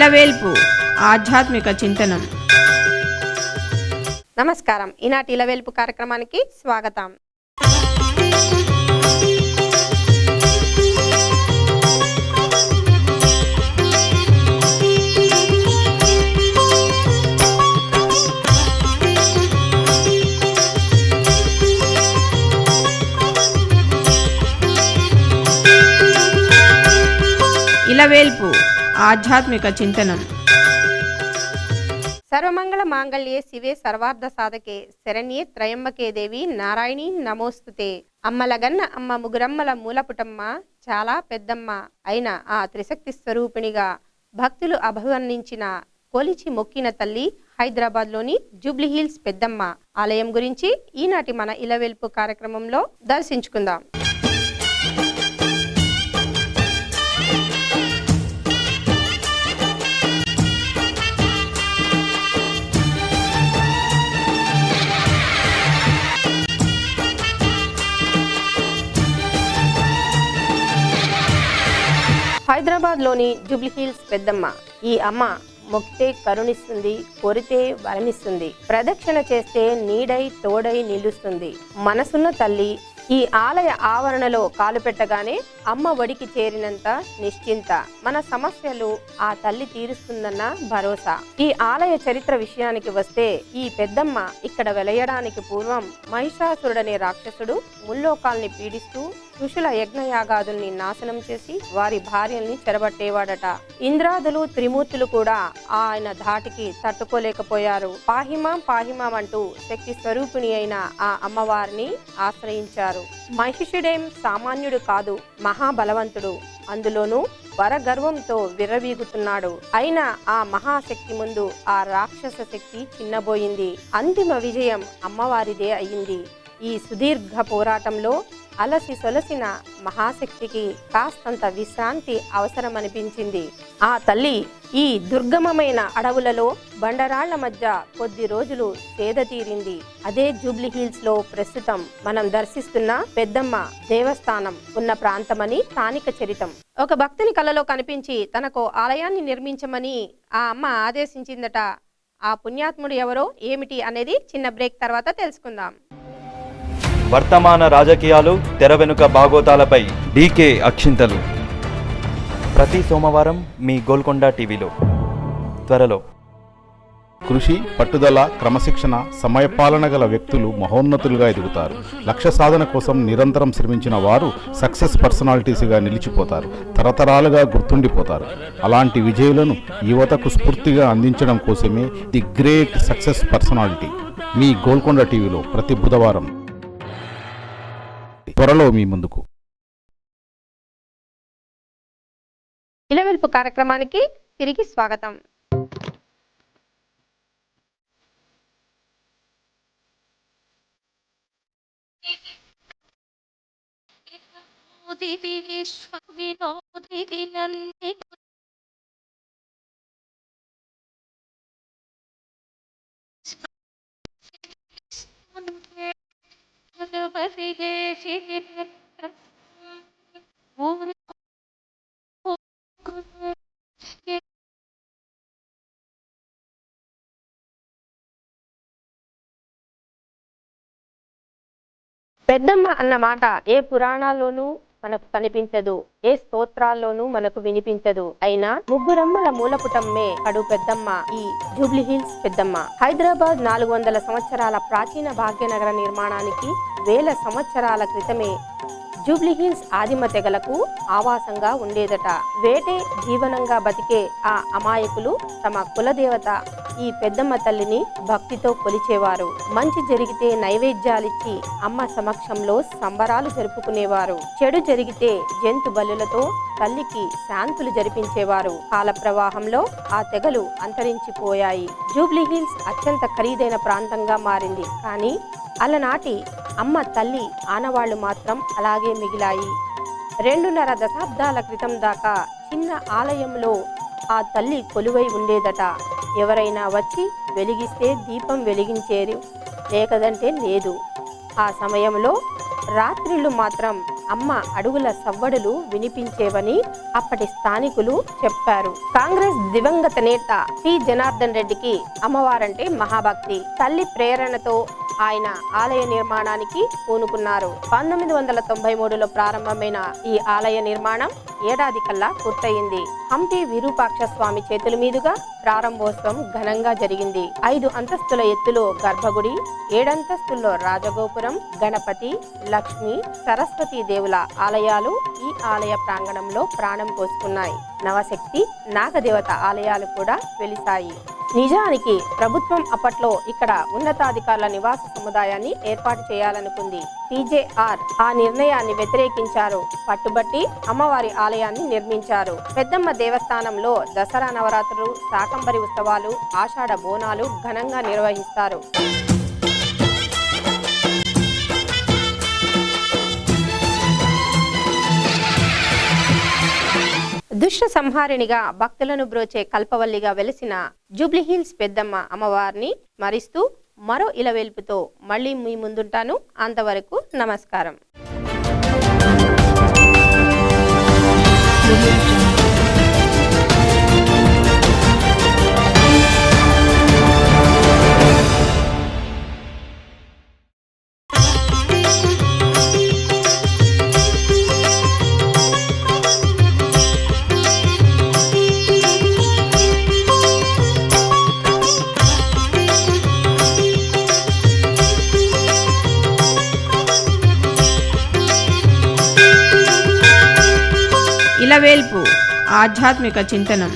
ఇలవేల్పు ఆధ్యాత్మిక చింతనం. నమస్కారం. ఈనాటి ఇలవేల్పు కార్యక్రమానికి స్వాగతం. ఇలవేల్పు ఆధ్యాత్మిక చింతనం. సర్వమంగళ మాంగళ్యే శివే సర్వార్థ సాధకే శరణ్యే త్రయంబకే దేవి నారాయణి నమోస్తుతే. అమ్మలగన్న అమ్మ ముగురమ్మల మూలపుటమ్మ చాలా పెద్దమ్మ అయిన ఆ త్రిశక్తి స్వరూపిణిగా భక్తులు అభివర్ణించిన కొలిచి మొక్కిన తల్లి హైదరాబాద్లోని జూబ్లీ హిల్స్ పెద్దమ్మ. ఆలయం గురించి ఈనాటి మన ఇలవెల్పు కార్యక్రమంలో దర్శించుకుందాం. హైదరాబాద్లోని లోని హిల్స్ పెద్దమ్మ. ఈ అమ్మ మొక్కితే కరుణిస్తుంది కొరితే వరమిస్తుంది. ప్రదక్షిణ చేస్తే నీడై తోడై నిలుస్తుంది. మనసున్న తల్లి ఈ ఆలయ ఆవరణలో కాలు పెట్టగానే అమ్మ ఒడికి చేరినంత నిశ్చింత. మన సమస్యలు ఆ తల్లి తీరుస్తుందన్న భరోసా. ఈ ఆలయ చరిత్ర విషయానికి వస్తే ఈ పెద్దమ్మ ఇక్కడ వెలయడానికి పూర్వం మహిషాసురుడనే రాక్షసుడు ముల్లోకాల్ని పీడిస్తూ ఋషుల యజ్ఞయాగాదుల్ని నాశనం చేసి వారి భార్యల్ని చెరబట్టేవాడట. ఇంద్రాదులు త్రిమూర్తులు కూడా ఆయన ధాటికి తట్టుకోలేకపోయారు. పాహిమాం పాహిమాం అంటూ శక్తి స్వరూపిణి అయిన ఆ అమ్మవారిని ఆశ్రయించారు. మహిషుడేం సామాన్యుడు కాదు మహాబలవంతుడు. అందులోనూ వరగర్వంతో విర్రవీగుతున్నాడు. అయినా ఆ మహాశక్తి ముందు ఆ రాక్షస శక్తి చిన్నబోయింది. అంతిమ విజయం అమ్మవారిదే అయింది. ఈ సుదీర్ఘ పోరాటంలో అలసి సొలసిన మహాశక్తికి కాస్తంత విశ్రాంతి అవసరమనిపించింది. ఆ తల్లి ఈ దుర్గమమైన అడవులలో బండరాళ్ళ మధ్య కొద్ది రోజులు సేద తీరింది. అదే జూబ్లీ హిల్స్లో ప్రస్తుతం మనం దర్శిస్తున్న పెద్దమ్మ దేవస్థానం ఉన్న ప్రాంతమని స్థానిక చరితం. ఒక భక్తుని కలలో కనిపించి తనకు ఆలయాన్ని నిర్మించమని ఆ అమ్మ ఆదేశించిందట. ఆ పుణ్యాత్ముడు ఎవరో ఏమిటి అనేది చిన్న బ్రేక్ తర్వాత తెలుసుకుందాం. వర్తమాన రాజకీయాలు తెర వెనుక బాగోతాలపై డీకే అక్షింతలు. ప్రతి సోమవారం మీ గోల్కొండ టీవీలో. త్వరలో. కృషి పట్టుదల క్రమశిక్షణ సమయపాలన గల వ్యక్తులు మహోన్నతులుగా ఎదుగుతారు. లక్ష్య సాధన కోసం నిరంతరం శ్రమించిన వారు సక్సెస్ పర్సనాలిటీస్గా నిలిచిపోతారు. తరతరాలుగా గుర్తుండిపోతారు. అలాంటి విజయులను యువతకు స్ఫూర్తిగా అందించడం కోసమే ది గ్రేట్ సక్సెస్ పర్సనాలిటీ. మీ గోల్కొండ టీవీలో ప్రతి బుధవారం. త్వరలో మీ ముందుకు. ఇలవెల్పు కార్యక్రమానికి తిరిగి స్వాగతం. వినోది విశ్వ వినోది వినంది పెద్దమ్మ అన్న మాట ఏ పురాణాల్లోనూ మనకు కనిపించదు. ఏ స్తోత్రాల్లోనూ మనకు వినిపించదు. అయినా ముగ్గురమ్మల మూలపుటమ్మే అడు పెద్దమ్మ ఈ జూబ్లీ హిల్స్ పెద్దమ్మ. హైదరాబాద్ నాలుగు వందల సంవత్సరాల ప్రాచీన భాగ్యనగర నిర్మాణానికి వేల సంవత్సరాల క్రితమే జూబ్లీ హిల్స్ ఆదిమ తెగలకు ఆవాసంగా ఉండేదట. వేటే జీవనంగా బతికే ఆ అమాయకులు తమ కులదేవత ఈ పెద్దమ్మ తల్లిని భక్తితో కొలిచేవారు. మంచి జరిగితే నైవేద్యాలిచ్చి అమ్మ సమక్షంలో సంబరాలు జరుపుకునేవారు. చెడు జరిగితే జంతు బలులతో తల్లికి శాంతులు జరిపించేవారు. కాల ప్రవాహంలో ఆ తెగలు అంతరించిపోయాయి. జూబ్లీ హిల్స్ అత్యంత ఖరీదైన ప్రాంతంగా మారింది. కానీ అలనాటి అమ్మ తల్లి ఆనవాళ్ళు మాత్రం అలాగే మిగిలాయి. రెండున్నర దశాబ్దాల క్రితం దాకా చిన్న ఆలయంలో ఆ తల్లి కొలువై ఉండేదట. ఎవరైనా వచ్చి వెలిగిస్తే దీపం వెలిగించేరు లేకదంటే లేదు. ఆ సమయంలో రాత్రిళ్ళు మాత్రం అమ్మ అడుగుల సవ్వడులు వినిపించేవని అప్పటి స్థానికులు చెప్పారు. కాంగ్రెస్ దివంగత నేత పి జనార్దన్ రెడ్డికి అమ్మవారంటే మహాభక్తి. తల్లి ప్రేరణతో ఆయన ఆలయ నిర్మాణానికి పూనుకున్నారు. పంతొమ్మిది వందల తొంభై మూడులో ప్రారంభమైన ఈ ఆలయ నిర్మాణం ఏడాది కల్లా పూర్తయింది. హంపి విరూపాక్ష స్వామి చేతుల మీదుగా ప్రారంభోత్సవం ఘనంగా జరిగింది. ఐదు అంతస్తుల ఎత్తులో గర్భగుడి ఏడంతస్తుల్లో రాజగోపురం గణపతి లక్ష్మి సరస్వతి దేవుల ఆలయాలు ఈ ఆలయ ప్రాంగణంలో ప్రాణం పోసుకున్నాయి. నవశక్తి నాగదేవత ఆలయాలు కూడా వెలిశాయి. నిజానికి ప్రభుత్వం అప్పట్లో ఇక్కడ ఉన్నతాధికారుల నివాస సముదాయాన్ని ఏర్పాటు చేయాలనుకుంది. పీజేఆర్ ఆ నిర్ణయాన్ని వ్యతిరేకించారు. పట్టుబట్టి అమ్మవారి ఆలయాన్ని నిర్మించారు. పెద్దమ్మ దేవస్థానంలో దసరా నవరాత్రులు శాకంబరి ఉత్సవాలు ఆషాఢ బోనాలు ఘనంగా నిర్వహిస్తారు. దుష్ట సంహారిణిగా భక్తులను బ్రోచే కల్పవల్లిగా వెలిసిన జూబ్లీహిల్స్ పెద్దమ్మ అమ్మవారిని మరిస్తూ మరో ఇలవేల్పుతో మళ్ళీ మీ ముందుంటాను. అంతవరకు నమస్కారం. ఇలవేల్పు ఆధ్యాత్మిక చింతనం.